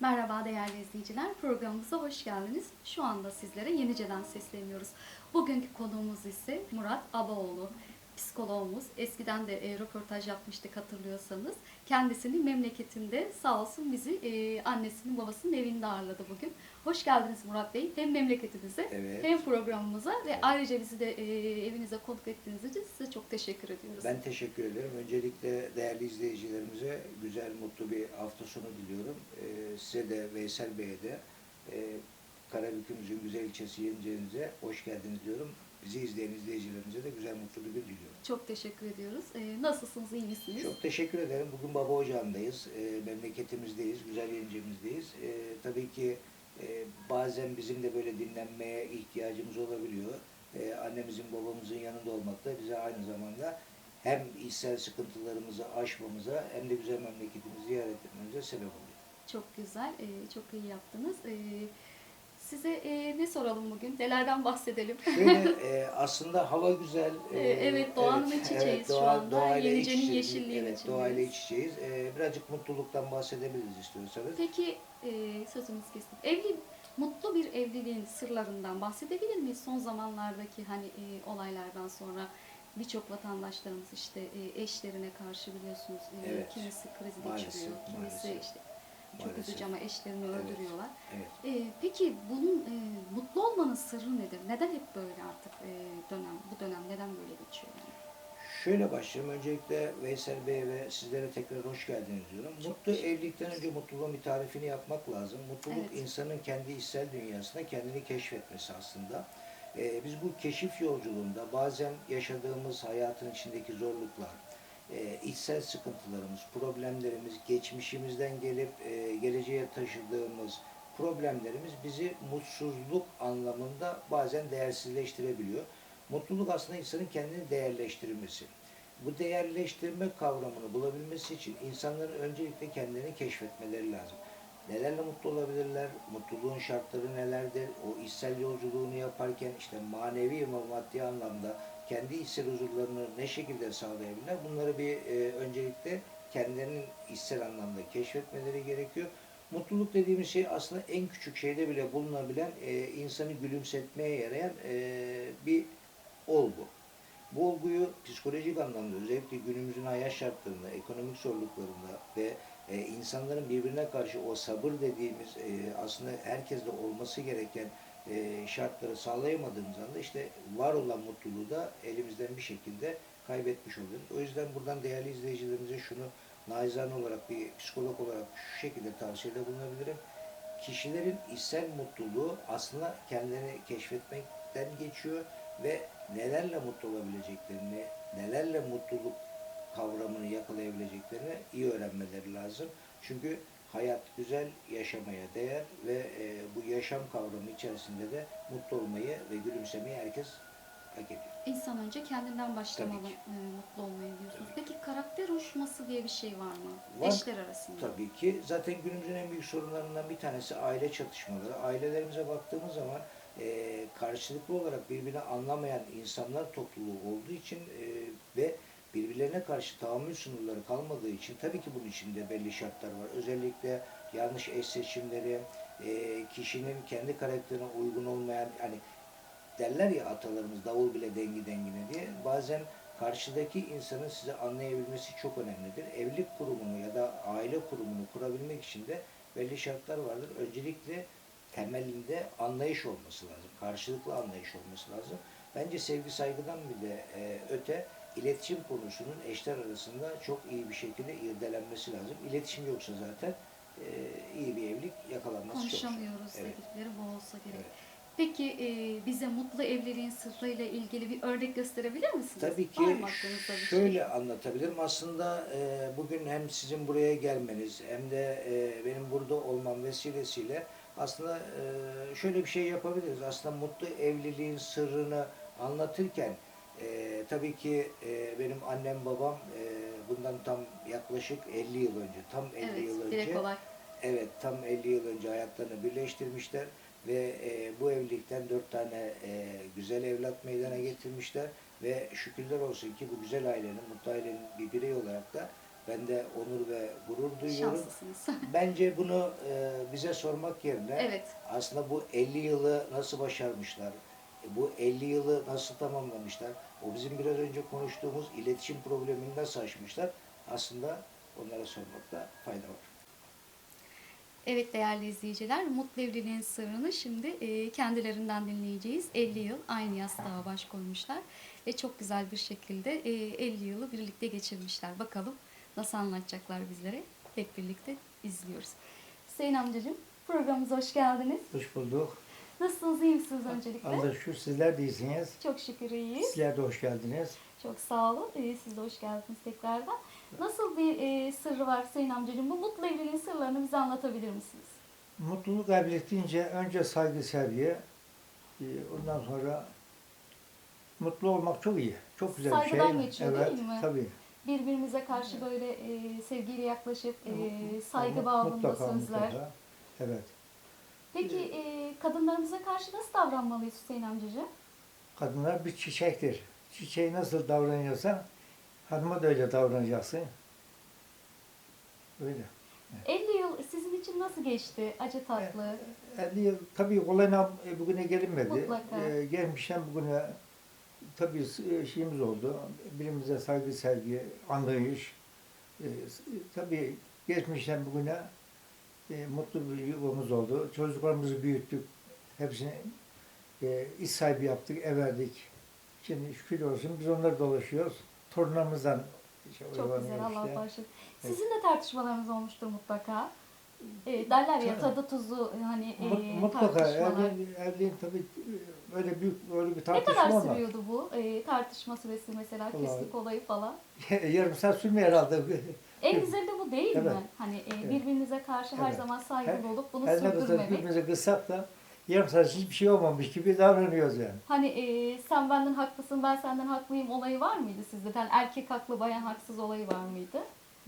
Merhaba değerli izleyiciler, programımıza hoş geldiniz. Şu anda sizlere Yenice'den sesleniyoruz. Bugünkü konuğumuz ise Murat Abaoğlu, psikologumuz. Eskiden de e, röportaj yapmıştık hatırlıyorsanız. Kendisini memleketinde sağ olsun bizi e, annesinin babasının evinde ağırladı bugün. Hoş geldiniz Murat Bey. Hem memleketinize Evet. hem programımıza ve ayrıca bizi de e, evinize konuk ettiğiniz için size çok teşekkür ediyoruz. Ben teşekkür ederim. Öncelikle değerli izleyicilerimize güzel, mutlu bir hafta sonu diliyorum. Ee, size de Veysel Bey'e de e, Karabük'ümüzün güzel ilçesi Yenice'nize hoş geldiniz diyorum. Bizi izleyen izleyicilerimize de güzel, mutlu bir gün diliyorum. Çok teşekkür ediyoruz. E, nasılsınız, iyi misiniz? Çok teşekkür ederim. Bugün Baba Ocağı'ndayız. E, memleketimizdeyiz, güzel Yenice'mizdeyiz. E, tabii ki e, bazen bizim de böyle dinlenmeye ihtiyacımız olabiliyor. E, annemizin, babamızın yanında olmak da bize aynı zamanda hem içsel sıkıntılarımızı aşmamıza hem de güzel memleketimizi ziyaret etmemize sebep oluyor. Çok güzel, e, çok iyi yaptınız. E, size e, ne soralım bugün? Nelerden bahsedelim? Şöyle e, aslında hava güzel. E, evet, doğanın iç içeyiz şu anda. doğayla Yenice'nin içeyiz. yeşilliğinin Evet, içindeyiz. doğayla iç içeyiz. E, birazcık mutluluktan bahsedebiliriz istiyorsanız. Peki e, sözümüz kestik. Evli, mutlu bir evliliğin sırlarından bahsedebilir miyiz? Son zamanlardaki hani e, olaylardan sonra birçok vatandaşlarımız işte e, eşlerine karşı biliyorsunuz e, Evet. kimisi kriz Maalesef, geçiriyor, kimisi maalesef. işte çok Maalesef. üzücü ama eşlerini Evet. öldürüyorlar. Evet. E, peki bunun e, mutlu olmanın sırrı nedir? Neden hep böyle artık e, dönem, bu dönem neden böyle geçiyor? Yani? Şöyle başlayalım. Öncelikle Veysel Bey ve sizlere tekrar hoş geldiniz diyorum. Mutlu evlilikten önce mutluluğun bir tarifini yapmak lazım. Mutluluk Evet. insanın kendi içsel dünyasında kendini keşfetmesi aslında. Ee, biz bu keşif yolculuğunda bazen yaşadığımız hayatın içindeki zorluklar, e, içsel sıkıntılarımız, problemlerimiz, geçmişimizden gelip e, geleceğe taşıdığımız problemlerimiz bizi mutsuzluk anlamında bazen değersizleştirebiliyor. Mutluluk aslında insanın kendini değerleştirmesi. Bu değerleştirme kavramını bulabilmesi için insanların öncelikle kendilerini keşfetmeleri lazım. Nelerle mutlu olabilirler, mutluluğun şartları nelerdir, o içsel yolculuğunu yaparken işte manevi ve maddi anlamda kendi içsel huzurlarını ne şekilde sağlayabilirler, bunları bir e, öncelikle kendilerinin içsel anlamda keşfetmeleri gerekiyor. Mutluluk dediğimiz şey aslında en küçük şeyde bile bulunabilen, e, insanı gülümsetmeye yarayan e, bir olgu. Bu olguyu psikolojik anlamda özellikle günümüzün hayat şartlarında, ekonomik zorluklarında ve e, insanların birbirine karşı o sabır dediğimiz e, aslında herkeste olması gereken e, şartları sağlayamadığımız anda işte var olan mutluluğu da elimizden bir şekilde kaybetmiş oluyoruz. O yüzden buradan değerli izleyicilerimize şunu naizane olarak bir psikolog olarak şu şekilde tavsiyede bulunabilirim. Kişilerin içsel mutluluğu aslında kendilerini keşfetmekten geçiyor ve nelerle mutlu olabileceklerini, nelerle mutluluk kavramını yakalayabileceklerini iyi öğrenmeleri lazım. Çünkü hayat güzel, yaşamaya değer ve e, bu yaşam kavramı içerisinde de mutlu olmayı ve gülümsemeyi herkes hak ediyor. İnsan önce kendinden başlamalı Tabii e, mutlu olmayı diyorsunuz. Peki karakter oluşması diye bir şey var mı? Var. Eşler arasında. Tabii ki. Zaten günümüzün en büyük sorunlarından bir tanesi aile çatışmaları. Ailelerimize baktığımız zaman e, karşılıklı olarak birbirini anlamayan insanlar topluluğu olduğu için e, ve birbirlerine karşı tahammül sınırları kalmadığı için tabii ki bunun içinde belli şartlar var. Özellikle yanlış eş seçimleri, e, kişinin kendi karakterine uygun olmayan hani derler ya atalarımız davul bile dengi dengine diye bazen karşıdaki insanın sizi anlayabilmesi çok önemlidir. Evlilik kurumunu ya da aile kurumunu kurabilmek için de belli şartlar vardır. Öncelikle temelinde anlayış olması lazım. Karşılıklı anlayış olması lazım. Bence sevgi saygıdan bile e, öte iletişim konusunun eşler arasında çok iyi bir şekilde irdelenmesi lazım. İletişim yoksa zaten e, iyi bir evlilik yakalanması çok zor. Konuşamıyoruz Evet. dedikleri bu olsa gerek. Evet. Peki e, bize mutlu evliliğin sırrıyla ilgili bir örnek gösterebilir misiniz? Tabii ki bir şöyle şey? anlatabilirim. Aslında e, bugün hem sizin buraya gelmeniz hem de e, benim burada olmam vesilesiyle aslında e, şöyle bir şey yapabiliriz. Aslında mutlu evliliğin sırrını anlatırken e, tabii ki e, benim annem babam e, bundan tam yaklaşık 50 yıl önce, tam 50 Evet, yıl önce direkt olay. Evet, tam 50 yıl önce hayatlarını birleştirmişler ve e, bu evlilikten dört tane e, güzel evlat meydana getirmişler ve şükürler olsun ki bu güzel ailenin, mutlu ailenin bir birey olarak da Ben de onur ve gurur duyuyorum. Bence bunu e, bize sormak yerine evet. aslında bu 50 yılı nasıl başarmışlar, bu 50 yılı nasıl tamamlamışlar, o bizim biraz önce konuştuğumuz iletişim problemini nasıl aşmışlar, aslında onlara sormakta fayda var. Evet değerli izleyiciler, mutlu evliliğin sırrını şimdi e, kendilerinden dinleyeceğiz. 50 yıl aynı yastığa baş koymuşlar ve çok güzel bir şekilde e, 50 yılı birlikte geçirmişler. Bakalım nasıl anlatacaklar bizlere. Hep birlikte izliyoruz. Hüseyin amcacığım programımıza hoş geldiniz. Hoş bulduk. Nasılsınız, iyi misiniz öncelikle? Allah şükür sizler de iyisiniz. Çok şükür iyiyiz. Sizler de hoş geldiniz. Çok sağ olun. Ee, Siz de hoş geldiniz tekrardan. Nasıl bir e, sırrı var Hüseyin amcacığım? Bu mutlu evliliğin sırlarını bize anlatabilir misiniz? Mutluluk evlilik deyince önce saygı sevgi, e, ondan sonra mutlu olmak çok iyi. Çok güzel bir şey. Saygıdan geçiyor evet, değil mi? Tabii. Birbirimize karşı böyle e, sevgiyle yaklaşıp e, saygı mutlaka, sözler. mutlaka. Evet. Peki e, kadınlarımıza karşı nasıl davranmalıyız Hüseyin amcacığım? Kadınlar bir çiçektir. Çiçeği nasıl davranıyorsan hanıma da öyle davranacaksın. Öyle. 50 yıl sizin için nasıl geçti? Acı tatlı. 50 yıl tabii kolayına e, bugüne gelinmedi. Mutlaka. E, gelmişken bugüne tabii e, şeyimiz oldu. Birbirimize saygı, sevgi, anlayış. E, tabii geçmişten bugüne e, mutlu bir yuvamız oldu. Çocuklarımızı büyüttük. Hepsini e, iş sahibi yaptık, ev verdik. Şimdi şükür olsun biz onları dolaşıyoruz. Torunlarımızdan şey Çok güzel Allah işte. bağışlasın. Sizin de tartışmalarınız olmuştur mutlaka. E, derler ya tadı tuzu hani e, Mut- Mutlaka tartışmalar. evliliğin, evliliğin tabii e, öyle büyük öyle bir Ne tartışma kadar olmaz. sürüyordu bu e, tartışma süresi mesela Vallahi- küslük olayı falan? Yarım saat sürmüyor herhalde. En güzeli de bu değil mi? Evet. Hani e, birbirinize karşı her Evet. zaman saygılı olup bunu Her ne kadar sürdürmemek. birbirimize kıssak da yarım saat hiçbir şey olmamış gibi davranıyoruz yani. Hani e, sen benden haklısın ben senden haklıyım olayı var mıydı sizde? Yani erkek haklı bayan haksız olayı var mıydı?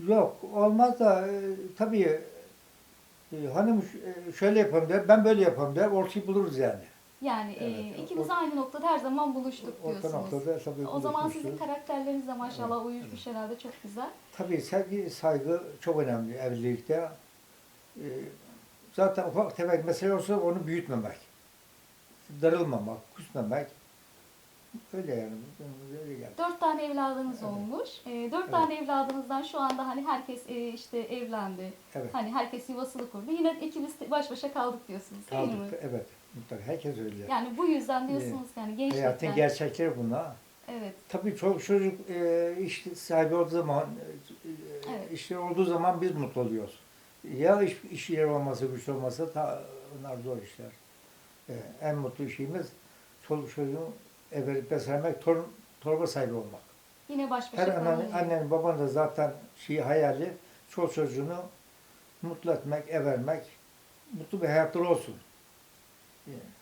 Yok olmaz da e, tabii e, hanım ş- e, şöyle yapalım der, ben böyle yapalım der, ortayı buluruz yani. Yani e, Evet, ikiniz o- aynı noktada her zaman buluştuk Orta diyorsunuz. noktada tabii O zaman sizin karakterleriniz de maşallah uyuşmuş herhalde çok güzel. Tabii sevgi, saygı çok önemli evlilikte. E, zaten ufak tefek mesele olsa onu büyütmemek. Darılmamak, küsmemek. Öyle yani. Öyle geldi. Dört tane evladınız Evet. olmuş. E, dört Evet. tane evladınızdan şu anda hani herkes e, işte evlendi. Evet. Hani herkes yuvasını kurdu. Yine ikimiz baş başa kaldık diyorsunuz değil mi? Kaldık. Evet. Mutlaka. Herkes öyle. Yani bu yüzden diyorsunuz yani Hayatın gençlikten. gerçekleri bunlar. Evet. Tabii çok çocuk e, iş sahibi olduğu zaman, e, Evet. işleri olduğu zaman biz mutlu oluyoruz. Ya iş, iş yeri olmasa, güç olmasa ta, onlar zor işler. E, en mutlu şeyimiz çoluk çocuğu everip beslemek, torun, torba sahibi olmak. Yine baş başa Her annen, annenin baban da zaten şey hayali çoluk çocuğunu mutlu etmek, evermek, mutlu bir hayatları olsun.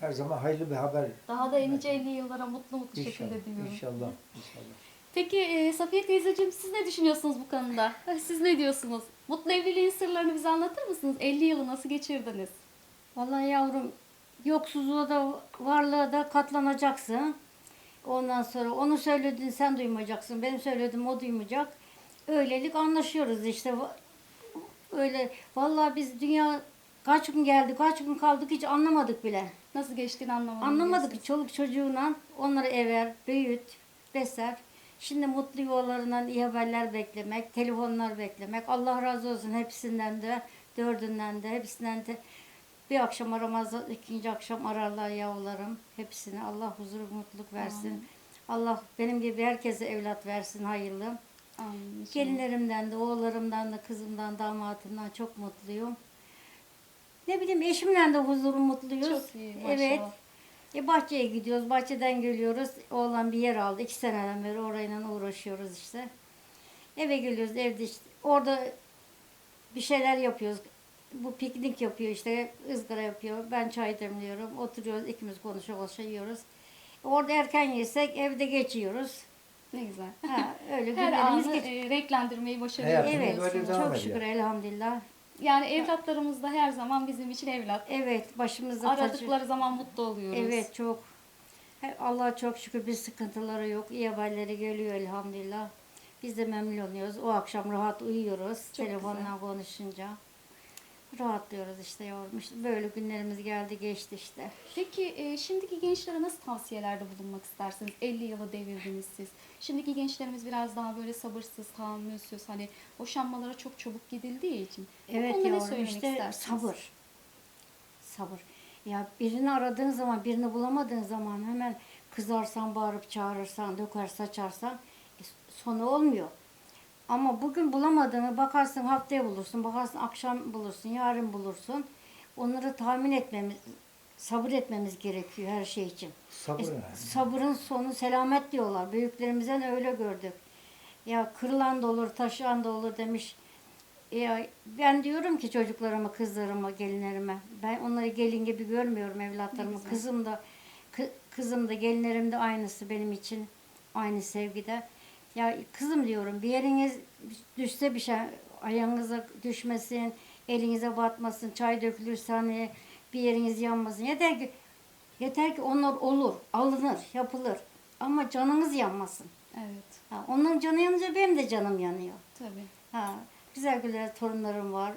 Her zaman hayırlı bir haber. Daha da nice 50 yıllara mutlu mutlu İnşallah, şekilde diyorum. inşallah, inşallah. Peki e, Safiye teyzeciğim siz ne düşünüyorsunuz bu konuda? Siz ne diyorsunuz? Mutlu evliliğin sırlarını bize anlatır mısınız? 50 yılı nasıl geçirdiniz? Vallahi yavrum yoksulluğa da varlığa da katlanacaksın. Ondan sonra onu söylediğin sen duymayacaksın. Benim söylediğim o duymayacak. Öylelik anlaşıyoruz işte. Öyle vallahi biz dünya kaç gün geldik, kaç gün kaldık hiç anlamadık bile. Nasıl geçtiğini anlamadım. Anlamadık diyorsunuz. çoluk çocuğuna onları ever, büyüt, besler. Şimdi mutlu yuvalarından iyi haberler beklemek, telefonlar beklemek. Allah razı olsun hepsinden de, dördünden de, hepsinden de. Bir akşam aramazlar, ikinci akşam ararlar yavrularım. Hepsine Allah huzur, mutluluk versin. Amin. Allah benim gibi herkese evlat versin hayırlı. Amin. Gelinlerimden de, oğullarımdan da, kızımdan, damatımdan çok mutluyum. Ne bileyim eşimle de huzurlu mutluyuz. Çok iyi maşallah. Evet. E bahçeye gidiyoruz, bahçeden geliyoruz. Oğlan bir yer aldı. iki seneden beri orayla uğraşıyoruz işte. Eve geliyoruz, evde işte. Orada bir şeyler yapıyoruz. Bu piknik yapıyor işte, ızgara yapıyor. Ben çay demliyorum. Oturuyoruz, ikimiz konuşa konuşa yiyoruz. Orada erken yesek evde geçiyoruz. Ne güzel. Ha, öyle Her günlerimiz anı geçiyor. e, renklendirmeyi başarıyoruz. Hayatımız Evet, böyle diyorsunuz. devam çok ediyor. şükür elhamdülillah. Yani evlatlarımız da her zaman bizim için evlat. Evet, başımızda tacı. Aradıkları zaman mutlu oluyoruz. Evet, çok. He, Allah'a çok şükür bir sıkıntıları yok. İyi haberleri geliyor elhamdülillah. Biz de memnun oluyoruz. O akşam rahat uyuyoruz. Çok telefonla güzel. konuşunca. Rahatlıyoruz işte. İşte böyle günlerimiz geldi geçti işte. Peki e, şimdiki gençlere nasıl tavsiyelerde bulunmak istersiniz? 50 yılı devirdiniz siz. Şimdiki gençlerimiz biraz daha böyle sabırsız, tahammülsüz. Hani boşanmalara çok çabuk gidildiği için. Evet yavrum işte istersiniz? sabır. Sabır. Ya birini aradığın zaman, birini bulamadığın zaman hemen kızarsan, bağırıp çağırırsan, döker saçarsan e, sonu olmuyor. Ama bugün bulamadığını bakarsın haftaya bulursun, bakarsın akşam bulursun, yarın bulursun. Onları tahmin etmemiz, sabır etmemiz gerekiyor her şey için. Sabır E, sabırın sonu selamet diyorlar. Büyüklerimizden öyle gördük. Ya kırılan da olur, taşıyan da olur demiş. Ya ben diyorum ki çocuklarıma, kızlarıma, gelinlerime. Ben onları gelin gibi görmüyorum evlatlarımı. Kızım da kı- kızım da gelinlerim de aynısı benim için. Aynı sevgide. Ya kızım diyorum bir yeriniz düşse bir şey ayağınıza düşmesin, elinize batmasın, çay dökülürse hani bir yeriniz yanmasın. Yeter ki yeter ki onlar olur, alınır, yapılır. Ama canınız yanmasın. Evet, Ha, onların canı yanınca benim de canım yanıyor. tabii. Ha, güzel güzel torunlarım var.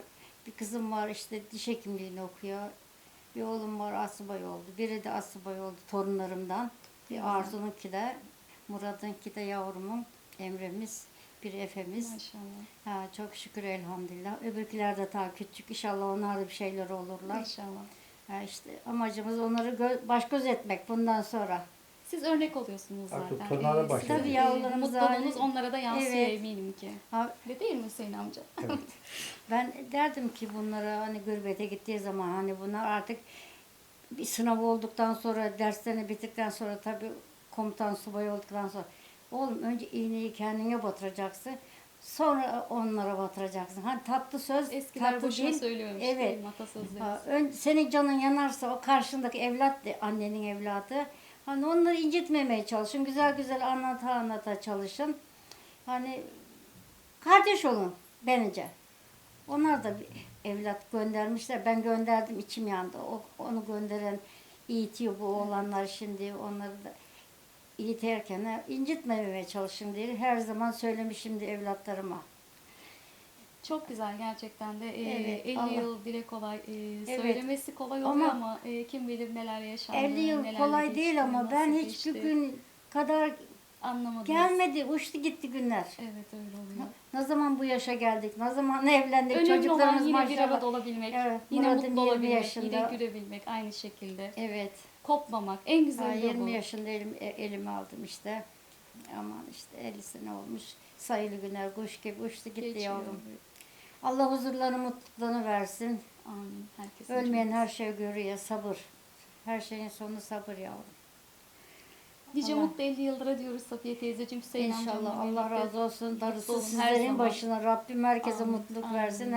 Bir kızım var işte diş hekimliğini okuyor. Bir oğlum var asubay oldu. Biri de asubay oldu torunlarımdan. Bir. Arzu'nunki de, Murat'ınki de yavrumun, Emre'miz, bir Efe'miz. Maşallah. Ha, çok şükür elhamdülillah. Öbürkiler de daha küçük. İnşallah onlar da bir şeyler olurlar. İnşallah. Ha, işte amacımız onları gö- baş göz etmek bundan sonra. Siz örnek oluyorsunuz Artık zaten. Ee, sizin, Tabii yavrularımız Mutluluğunuz aynı- onlara da yansıyor Evet. eminim ki. Ha, Öyle değil mi Hüseyin amca? Evet. Ben derdim ki bunlara hani gurbete gittiği zaman hani bunlar artık bir sınav olduktan sonra derslerini bitirdikten sonra tabii komutan subay olduktan sonra oğlum önce iğneyi kendine batıracaksın sonra onlara batıracaksın. Hani tatlı söz Eskiler tatlı boşuna değil. söylüyormuş Evet. Ha, ön, senin canın yanarsa o karşındaki evlat de annenin evladı. Hani onları incitmemeye çalışın. Güzel güzel anlata anlata çalışın. Hani kardeş olun bence. Onlar da bir evlat göndermişler. Ben gönderdim içim yandı. O, onu gönderen eğitiyor bu oğlanlar şimdi. Onları da eğiterken incitmemeye çalışın diye her zaman söylemişimdir evlatlarıma. Çok güzel gerçekten de. Ee, Evet, 50 Allah- yıl dile kolay. Ee, Evet. Söylemesi kolay oluyor Ama- ama, e, kim bilir neler yaşandı. 50 yıl neler kolay geçti, değil ama ben nasıl hiçbir geçti. gün kadar anlamadım. gelmedi. Uçtu gitti günler. Evet öyle oluyor. Ne zaman bu yaşa geldik? Ne zaman evlendik? Önemli olan Çocuklarımız yine bir maşallah. arada olabilmek, Evet, yine Murat'ın mutlu 20 olabilmek, yaşında. yine gülebilmek aynı şekilde. Evet. Kopmamak en Ha, güzeli de 20 bu. yaşında elim, e- elime aldım işte. Aman işte 50 sene olmuş. Sayılı günler kuş gibi uçtu gitti Geçiyor. yavrum. Allah huzurlarını mutluluklarını versin. Amin. Herkesin Ölmeyen her şey görüyor. Sabır. Her şeyin sonu sabır yavrum. Nice Allah- mutlu 50 yıldıra diyoruz Safiye teyzeciğim, Hüseyin İnşallah amcamla Allah birlikte. razı olsun. Darısı olun her sizlerin zaman. başına. Rabbim herkese Amin, mutluluk amin. versin.